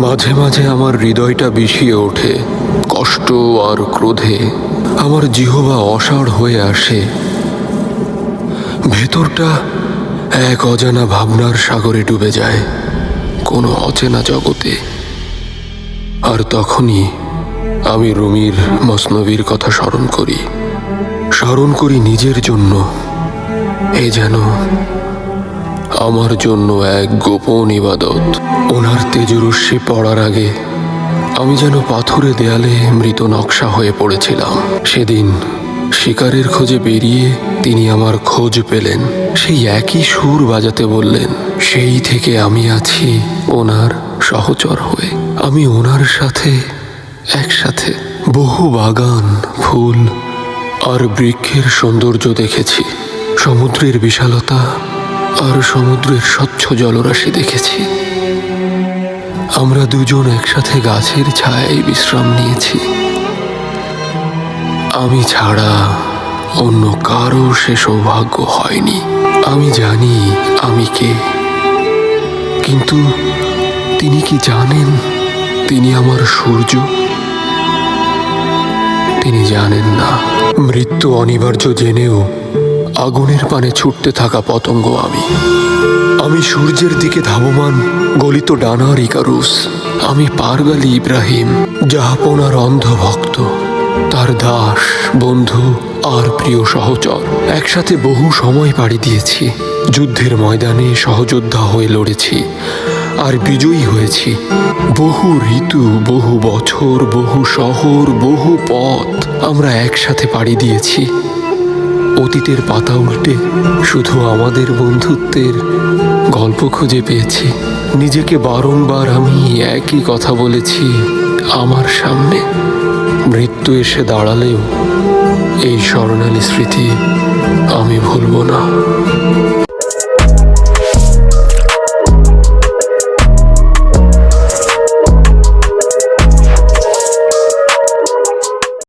মাঝে মাঝে আমার হৃদয়টা বিষিয়ে ওঠে, কষ্ট আর ক্রোধে। আমার জিহবা অসাড় হয়ে আসে। ভেতরটা এক অজানা ভাবনার সাগরে ডুবে যায়, কোনো অচেনা জগতে। আর তখনই আমি রুমির মসনবীর কথা স্মরণ করি। স্মরণ করি নিজের জন্য। এ যেন আমার জন্য এক গোপন ইবাদত। ওনার তেজরস্যি পড়ার আগে আমি যেন পাথুরে দেয়ালে মৃত নকশা হয়ে পড়েছিলাম। সেদিন শিকারের খোঁজে বেরিয়ে তিনি আমার খোঁজ পেলেন। সেই একই সুর বাজাতে বললেন, সেই থেকে আমি আছি ওনার সহচর হয়ে। আমি ওনার সাথে একসাথে বহু বাগান, ফুল আর বৃক্ষের সৌন্দর্য দেখেছি। সমুদ্রের বিশালতা আর সমুদ্রের স্বচ্ছ জলরাশি দেখেছি। আমরা দুজন একসাথে গাছের ছায়ায় বিশ্রাম নিয়েছি। আমি ছাড়া অন্য কারও সে সৌভাগ্য হয়নি। আমি জানি আমি কে। কিন্তু তিনি কি জানেন? তিনি আমার সূর্য। তিনি জানেন না। মৃত্যু অনিবার্য জেনেও আগুনের পানে ছুটতে থাকা পতঙ্গ আমি। আমি সূর্যের দিকে ধাবমান, গলিত ডানার ইকারুস। আমি পারগালি ইব্রাহিম জাহাপনার অন্ধ ভক্ত তার দাস, বন্ধু আর প্রিয় সহচর। একসাথে বহু সময় পাড়ি দিয়েছি। যুদ্ধের ময়দানে সহযোদ্ধা হয়ে লড়েছি আর বিজয়ী হয়েছি। বহু ঋতু, বহু বছর, বহু শহর, বহু পথ আমরা একসাথে পাড়ি দিয়েছি। অতীতের পাতা উল্টে শুধু আমাদের বন্ধুত্বের গল্প খুঁজে পেয়েছি। নিজেকে বারংবার আমি একই কথা বলেছি আমার সামনে। মৃত্যু এসে দাঁড়ালেও এই স্মরণালী স্মৃতি আমি ভুলব না।